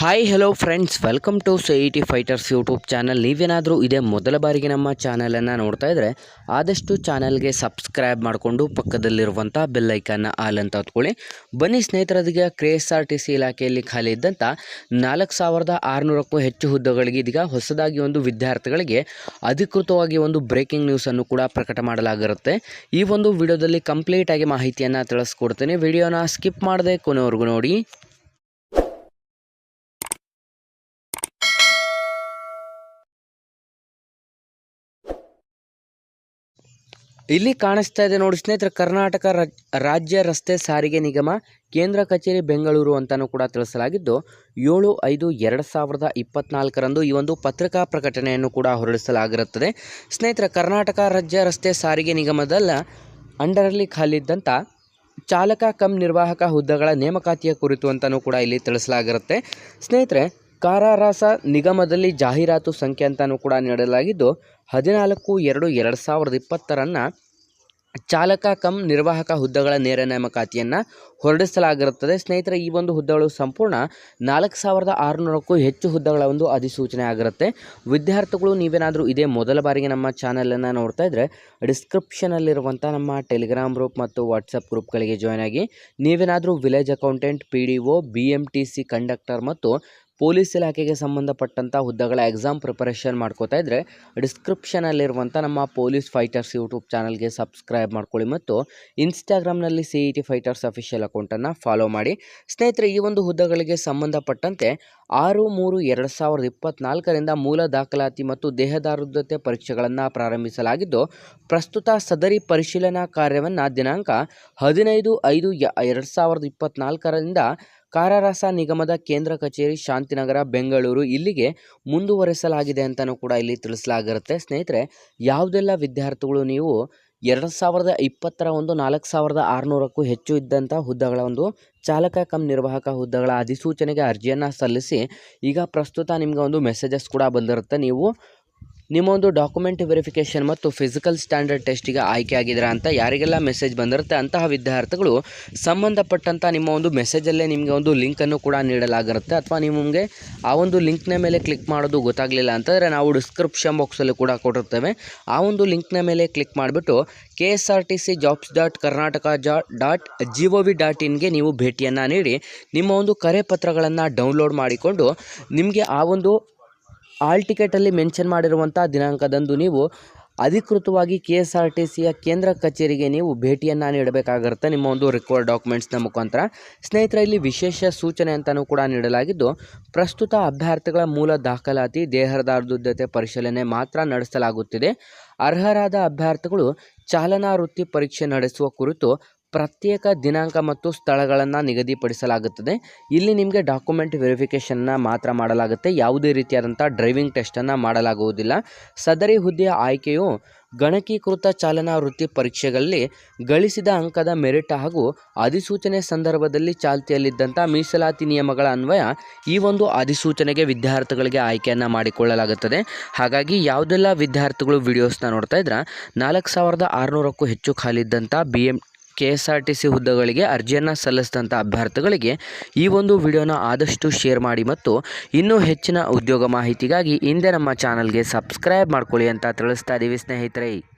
Hi hello friends welcome to C E T fighters YouTube channel ನೀವೇನಾದರೂ ಇದೇ ಮೊದಲ ಬಾರಿಗೆ ನಮ್ಮ ಚಾನಲನ್ನು ನೋಡ್ತಾ ಇದ್ದರೆ ಆದಷ್ಟು ಚಾನಲ್ಗೆ ಸಬ್ಸ್ಕ್ರೈಬ್ ಮಾಡಿಕೊಂಡು ಪಕ್ಕದಲ್ಲಿರುವಂಥ ಬೆಲ್ಲೈಕನ್ನ ಆಲ್ ಅಂತ ಹೊತ್ಕೊಳ್ಳಿ. ಬನ್ನಿ ಸ್ನೇಹಿತರದಿಗೆ K S R T C ಇಲಾಖೆಯಲ್ಲಿ ಖಾಲಿ ಇದ್ದಂಥ ನಾಲ್ಕು ಸಾವಿರದ ಆರುನೂರಕ್ಕೂ ಹೆಚ್ಚು ಹುದ್ದೆಗಳಿಗೆ ಇದೀಗ ಹೊಸದಾಗಿ ಒಂದು ವಿದ್ಯಾರ್ಥಿಗಳಿಗೆ ಅಧಿಕೃತವಾಗಿ ಒಂದು ಬ್ರೇಕಿಂಗ್ ನ್ಯೂಸನ್ನು ಕೂಡ ಪ್ರಕಟ ಮಾಡಲಾಗಿರುತ್ತೆ. ಈ ಒಂದು ವಿಡಿಯೋದಲ್ಲಿ ಕಂಪ್ಲೀಟಾಗಿ ಮಾಹಿತಿಯನ್ನು ತಿಳಿಸ್ಕೊಡ್ತೇನೆ. ವಿಡಿಯೋನ ಸ್ಕಿಪ್ ಮಾಡದೆ ಕೊನೆವರೆಗೂ ನೋಡಿ. ಇಲ್ಲಿ ಕಾಣಿಸ್ತಾ ಇದೆ ನೋಡಿ, ಸ್ನೇಹಿತರೆ, ಕರ್ನಾಟಕ ರಾಜ್- ರಾಜ್ಯ ರಸ್ತೆ ಸಾರಿಗೆ ನಿಗಮ, ಕೇಂದ್ರ ಕಚೇರಿ ಬೆಂಗಳೂರು ಅಂತಲೂ ಕೂಡ ತಿಳಿಸಲಾಗಿದ್ದು, ಏಳು ಐದು ಎರಡು ಸಾವಿರದ ಇಪ್ಪತ್ನಾಲ್ಕರಂದು ಈ ಒಂದು ಪತ್ರಿಕಾ ಪ್ರಕಟಣೆಯನ್ನು ಕೂಡ ಹೊರಡಿಸಲಾಗಿರುತ್ತದೆ. ಸ್ನೇಹಿತರೆ, ಕರ್ನಾಟಕ ರಾಜ್ಯ ರಸ್ತೆ ಸಾರಿಗೆ ನಿಗಮದಲ್ಲ ಅಂಡರಲ್ಲಿ ಖಾಲಿದ್ದಂಥ ಚಾಲಕ ಕಮ್ ನಿರ್ವಾಹಕ ಹುದ್ದೆಗಳ ನೇಮಕಾತಿಯ ಕುರಿತು ಅಂತಲೂ ಕೂಡ ಇಲ್ಲಿ ತಿಳಿಸಲಾಗಿರುತ್ತೆ. ಸ್ನೇಹಿತರೆ ಕಾರಾರಸ ನಿಗಮದಲ್ಲಿ ಜಾಹೀರಾತು ಸಂಖ್ಯೆ ಅಂತಲೂ ಕೂಡ ನೀಡಲಾಗಿದ್ದು, ಹದಿನಾಲ್ಕು ಎರಡು ಎರಡು ಸಾವಿರದ ಇಪ್ಪತ್ತರನ್ನು ಚಾಲಕ ಕಮ್ ನಿರ್ವಾಹಕ ಹುದ್ದೆಗಳ ನೇರ ನೇಮಕಾತಿಯನ್ನು ಹೊರಡಿಸಲಾಗಿರುತ್ತದೆ. ಸ್ನೇಹಿತರೆ, ಈ ಒಂದು ಹುದ್ದೆಗಳು ಸಂಪೂರ್ಣ ನಾಲ್ಕು ಸಾವಿರದ ಆರುನೂರಕ್ಕೂ ಹೆಚ್ಚು ಹುದ್ದೆಗಳ ಒಂದು ಅಧಿಸೂಚನೆ ಆಗಿರುತ್ತೆ. ವಿದ್ಯಾರ್ಥಿಗಳು, ನೀವೇನಾದರೂ ಇದೇ ಮೊದಲ ಬಾರಿಗೆ ನಮ್ಮ ಚಾನಲನ್ನು ನೋಡ್ತಾ ಇದ್ದರೆ ಡಿಸ್ಕ್ರಿಪ್ಷನಲ್ಲಿರುವಂಥ ನಮ್ಮ ಟೆಲಿಗ್ರಾಮ್ ಗ್ರೂಪ್ ಮತ್ತು ವಾಟ್ಸಪ್ ಗ್ರೂಪ್ಗಳಿಗೆ ಜಾಯ್ನ್ ಆಗಿ, ನೀವೇನಾದರೂ village accountant, P D O, B M T C conductor ಮತ್ತು ಪೊಲೀಸ್ ಇಲಾಖೆಗೆ ಸಂಬಂಧಪಟ್ಟಂಥ ಹುದ್ದೆಗಳ ಎಕ್ಸಾಮ್ ಪ್ರಿಪರೇಷನ್ ಮಾಡ್ಕೋತಾ ಇದ್ದರೆ ಡಿಸ್ಕ್ರಿಪ್ಷನಲ್ಲಿರುವಂಥ ನಮ್ಮ ಪೊಲೀಸ್ ಫೈಟರ್ಸ್ ಯೂಟ್ಯೂಬ್ ಚಾನಲ್ಗೆ ಸಬ್ಸ್ಕ್ರೈಬ್ ಮಾಡ್ಕೊಳ್ಳಿ ಮತ್ತು ಇನ್ಸ್ಟಾಗ್ರಾಮ್ನಲ್ಲಿ C E T fighters official ಅಕೌಂಟನ್ನು ಫಾಲೋ ಮಾಡಿ. ಸ್ನೇಹಿತರೆ, ಈ ಒಂದು ಹುದ್ದೆಗಳಿಗೆ ಸಂಬಂಧಪಟ್ಟಂತೆ ಆರು ಮೂರು ಎರಡು ಸಾವಿರದ ಇಪ್ಪತ್ನಾಲ್ಕರಿಂದ ಮೂಲ ದಾಖಲಾತಿ ಮತ್ತು ದೇಹದಾರುದ್ಧತೆ ಪರೀಕ್ಷೆಗಳನ್ನು ಪ್ರಾರಂಭಿಸಲಾಗಿದ್ದು, ಪ್ರಸ್ತುತ ಸದರಿ ಪರಿಶೀಲನಾ ಕಾರ್ಯವನ್ನು ದಿನಾಂಕ ಹದಿನೈದು ಐದು ಎರಡು ಸಾವಿರದ ಇಪ್ಪತ್ನಾಲ್ಕರಿಂದ ಕಾರಾರಸ ನಿಗಮದ ಕೇಂದ್ರ ಕಚೇರಿ ಶಾಂತಿನಗರ, ಬೆಂಗಳೂರು ಇಲ್ಲಿಗೆ ಮುಂದುವರೆಸಲಾಗಿದೆ ಅಂತಲೂ ಕೂಡ ಇಲ್ಲಿ ತಿಳಿಸಲಾಗಿರುತ್ತೆ. ಸ್ನೇಹಿತರೆ, ಯಾವುದೆಲ್ಲ ವಿದ್ಯಾರ್ಥಿಗಳು ನೀವು ಎರಡು ಸಾವಿರದ ಇಪ್ಪತ್ತರ ಒಂದು ನಾಲ್ಕು ಸಾವಿರದ ಆರುನೂರಕ್ಕೂ ಹೆಚ್ಚು ಇದ್ದಂಥ ಹುದ್ದೆಗಳ ಒಂದು ಚಾಲಕ ಕಮ್ ನಿರ್ವಾಹಕ ಹುದ್ದೆಗಳ ಅಧಿಸೂಚನೆಗೆ ಅರ್ಜಿಯನ್ನು ಸಲ್ಲಿಸಿ ಈಗ ಪ್ರಸ್ತುತ ನಿಮಗೆ ಒಂದು ಮೆಸೇಜಸ್ ಕೂಡ ಬಂದಿರುತ್ತೆ. ನೀವು ನಿಮ್ಮ ಒಂದು ಡಾಕ್ಯುಮೆಂಟ್ ವೆರಿಫಿಕೇಶನ್ ಮತ್ತು ಫಿಸಿಕಲ್ ಸ್ಟ್ಯಾಂಡರ್ಡ್ ಟೆಸ್ಟಿಗೆ ಆಯ್ಕೆ ಆಗಿದ್ದೀರಾ ಅಂತ ಯಾರಿಗೆಲ್ಲ ಮೆಸೇಜ್ ಬಂದಿರುತ್ತೆ ಅಂತಹ ವಿದ್ಯಾರ್ಥಿಗಳು ಸಂಬಂಧಪಟ್ಟಂಥ ನಿಮ್ಮ ಒಂದು ಮೆಸೇಜಲ್ಲೇ ನಿಮಗೆ ಒಂದು ಲಿಂಕನ್ನು ಕೂಡ ನೀಡಲಾಗಿರುತ್ತೆ. ಅಥವಾ ನಿಮಗೆ ಆ ಒಂದು ಲಿಂಕ್ನ ಮೇಲೆ ಕ್ಲಿಕ್ ಮಾಡೋದು ಗೊತ್ತಾಗಲಿಲ್ಲ ಅಂತಂದರೆ ನಾವು ಡಿಸ್ಕ್ರಿಪ್ಷನ್ ಬಾಕ್ಸಲ್ಲಿ ಕೂಡ ಕೊಟ್ಟಿರ್ತೇವೆ. ಆ ಒಂದು ಲಿಂಕ್ನ ಮೇಲೆ ಕ್ಲಿಕ್ ಮಾಡಿಬಿಟ್ಟು K S R T C jobs dot Karnataka ಜಾ dot G O V dot ಇನ್ಗೆ ನೀವು ಭೇಟಿಯನ್ನು ನೀಡಿ, ನಿಮ್ಮ ಒಂದು ಕರೆ ಪತ್ರಗಳನ್ನು ಡೌನ್ಲೋಡ್ ಮಾಡಿಕೊಂಡು ನಿಮಗೆ ಆ ಒಂದು ಆಲ್ ಟಿಕೆಟಲ್ಲಿ ಮೆನ್ಷನ್ ಮಾಡಿರುವಂಥ ದಿನಾಂಕದಂದು ನೀವು ಅಧಿಕೃತವಾಗಿ ಕೆ ಎಸ್ ಆರ್ ಟಿ ಸಿಯ ಕೇಂದ್ರ ಕಚೇರಿಗೆ ನೀವು ಭೇಟಿಯನ್ನು ನೀಡಬೇಕಾಗಿರುತ್ತೆ. ನಿಮ್ಮ ಒಂದು ರಿಕ್ವರ್ಡ್ ಡಾಕ್ಯುಮೆಂಟ್ಸ್ನ ಮುಖಾಂತರ. ಸ್ನೇಹಿತರೆ, ಇಲ್ಲಿ ವಿಶೇಷ ಸೂಚನೆ ಅಂತಲೂ ಕೂಡ ನೀಡಲಾಗಿದ್ದು, ಪ್ರಸ್ತುತ ಅಭ್ಯರ್ಥಿಗಳ ಮೂಲ ದಾಖಲಾತಿ ದೇಹದಾರ್ದುದ್ಧತೆ ಪರಿಶೀಲನೆ ಮಾತ್ರ ನಡೆಸಲಾಗುತ್ತಿದೆ. ಅರ್ಹರಾದ ಅಭ್ಯರ್ಥಿಗಳು ಚಾಲನಾ ವೃತ್ತಿ ಪರೀಕ್ಷೆ ನಡೆಸುವ ಕುರಿತು ಪ್ರತ್ಯೇಕ ದಿನಾಂಕ ಮತ್ತು ಸ್ಥಳಗಳನ್ನು ನಿಗದಿಪಡಿಸಲಾಗುತ್ತದೆ. ಇಲ್ಲಿ ನಿಮಗೆ ಡಾಕ್ಯುಮೆಂಟ್ ವೆರಿಫಿಕೇಷನ್ನ ಮಾತ್ರ ಮಾಡಲಾಗುತ್ತೆ. ಯಾವುದೇ ರೀತಿಯಾದಂಥ ಡ್ರೈವಿಂಗ್ ಟೆಸ್ಟನ್ನು ಮಾಡಲಾಗುವುದಿಲ್ಲ. ಸದರಿ ಹುದ್ದೆಯ ಆಯ್ಕೆಯು ಗಣಕೀಕೃತ ಚಾಲನಾ ವೃತ್ತಿ ಪರೀಕ್ಷೆಗಳಲ್ಲಿ ಗಳಿಸಿದ ಅಂಕದ ಮೆರಿಟ್ ಹಾಗೂ ಅಧಿಸೂಚನೆ ಸಂದರ್ಭದಲ್ಲಿ ಚಾಲ್ತಿಯಲ್ಲಿದ್ದಂಥ ಮೀಸಲಾತಿ ನಿಯಮಗಳ ಅನ್ವಯ ಈ ಒಂದು ಅಧಿಸೂಚನೆಗೆ ವಿದ್ಯಾರ್ಥಿಗಳಿಗೆ ಆಯ್ಕೆಯನ್ನು ಮಾಡಿಕೊಳ್ಳಲಾಗುತ್ತದೆ. ಹಾಗಾಗಿ ಯಾವುದೆಲ್ಲ ವಿದ್ಯಾರ್ಥಿಗಳು ವಿಡಿಯೋಸ್ನ ನೋಡ್ತಾ ಇದ್ರೆ, ನಾಲ್ಕು ಸಾವಿರದ ಆರುನೂರಕ್ಕೂ ಹೆಚ್ಚು ಖಾಲಿದ್ದಂಥ B M K S R T C ಹುದ್ದೆಗಳಿಗೆ ಅರ್ಜಿಯನ್ನು ಸಲ್ಲಿಸಿದಂಥ ಅಭ್ಯರ್ಥಿಗಳಿಗೆ ಈ ಒಂದು ವಿಡಿಯೋನ ಆದಷ್ಟು ಶೇರ್ ಮಾಡಿ ಮತ್ತು ಇನ್ನೂ ಹೆಚ್ಚಿನ ಉದ್ಯೋಗ ಮಾಹಿತಿಗಾಗಿ ಹಿಂದೆ ನಮ್ಮ ಚಾನಲ್ಗೆ ಸಬ್ಸ್ಕ್ರೈಬ್ ಮಾಡ್ಕೊಳ್ಳಿ ಅಂತ ತಿಳಿಸ್ತಾ ಇದ್ದೀವಿ ಸ್ನೇಹಿತರೆ.